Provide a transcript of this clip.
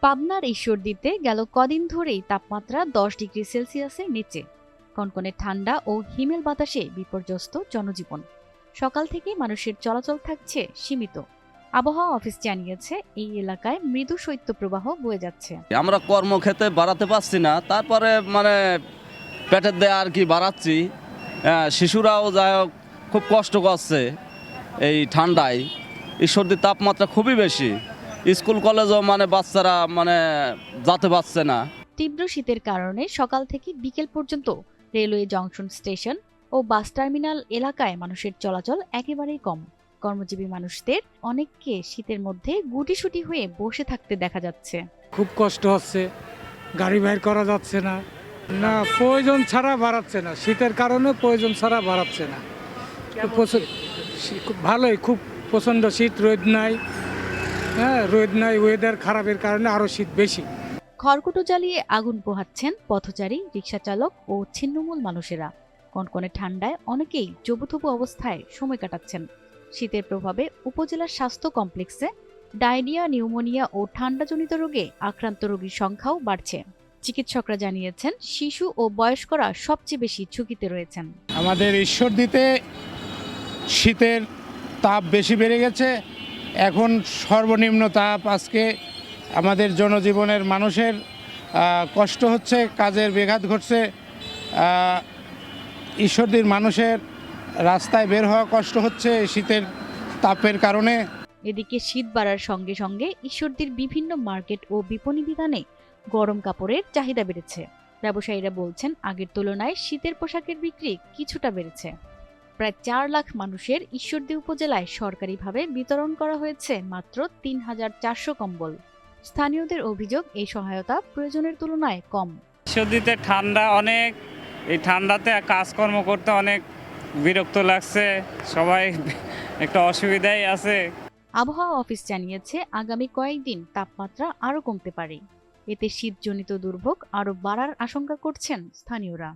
পাবনার ঈশ্বরদীতে গেল কদিন ধরেই তাপমাত্রা দশ ডিগ্রি সেলসিয়াসের নিচে। কনকনে ঠান্ডা ও হিমেল বাতাসে বিপর্যস্ত জনজীবন। সকাল থেকে মানুষের চলাচল থাকছে সীমিত। আবহাওয়া অফিস জানিয়েছে, এই এলাকায় মৃদু শৈত্যপ্রবাহ বয়ে যাচ্ছে। আমরা কর্মক্ষেত্রে বাড়াতে পারছি না, তারপরে মানে পেটের দেয়া আর কি বাড়াচ্ছি। শিশুরাও যাই হোক, খুব কষ্ট করছে এই ঠান্ডায়। ঈশ্বরদীর তাপমাত্রা খুবই বেশি। স্কুল কলেজও মানে বাচ্চারা মানে যাতে পারছে না। তীব্র শীতের কারণে সকাল থেকে বিকেল পর্যন্ত রেলওয়ে জংশন স্টেশন ও বাস টার্মিনাল এলাকায় মানুষের চলাচল একেবারেই কম। কর্মজীবী মানুষদের অনেককে শীতের মধ্যে গুটিসুটি হয়ে বসে থাকতে দেখা যাচ্ছে। খুব কষ্ট হচ্ছে গাড়ি বাইর করা যাচ্ছে না। না প্রয়োজন ছাড়া বাড়াচ্ছে না। শীতের কারণে প্রয়োজন ছাড়া বাড়াচ্ছে না। ভালোই খুব প্রচণ্ড শীত রোদ নাই। হ্যাঁ রোদ নাই ওয়েদার খারাপের কারণে আরও শীত বেশি। খড়কুটো জ্বালিয়ে আগুন পোহাচ্ছেন পথচারী রিক্সা চালক ও ছিন্নমূল মানুষেরা। কনকনে ঠান্ডায় অনেকেই জবুথবু অবস্থায় সময় কাটাচ্ছেন। শীতের প্রভাবে উপজেলার স্বাস্থ্য কমপ্লেক্সে ডায়রিয়া নিউমোনিয়া ও ঠান্ডাজনিত রোগে আক্রান্ত রোগীর সংখ্যাও বাড়ছে। চিকিৎসকরা জানিয়েছেন শিশু ও বয়স্করা সবচেয়ে বেশি ঝুঁকিতে রয়েছেন। আমাদের ঈশ্বরদীতে শীতের তাপ বেশি বেড়ে গেছে এখন সর্বনিম্ন তাপ আজকে আমাদের জনজীবনের মানুষের কষ্ট হচ্ছে, কাজের ব্যাঘাত ঘটছে। ঈশ্বরদীর মানুষের রাস্তায় বের হওয়া কষ্ট হচ্ছে শীতের তাপের কারণে। এদিকে শীত বাড়ার সঙ্গে সঙ্গে ঈশ্বরদীর বিভিন্ন মার্কেট ও বিপণী বিধানে গরম কাপড়ের চাহিদা বেড়েছে। ব্যবসায়ীরা বলছেন, আগের তুলনায় শীতের পোশাকের বিক্রি কিছুটা বেড়েছে। প্রায় চার লাখ মানুষের ঈশ্বরদী উপজেলায় সরকারিভাবে বিতরণ করা হয়েছে মাত্র তিন হাজার চারশো কম্বল। স্থানীয়দের অভিযোগ এই সহায়তা প্রয়োজনের তুলনায় কম। সর্দিতে ঠান্ডা অনেক এই ঠান্ডাতে কাজকর্ম করতে অনেক বিরক্ত লাগছে সবাই একটা অসুবিধাই আছে। আবহাওয়া অফিস জানিয়েছে আগামী কয়েকদিন তাপমাত্রা আরও কমতে পারে। এতে শীতজনিত দুর্ভোগ আরও বাড়ার আশঙ্কা করছেন স্থানীয়রা।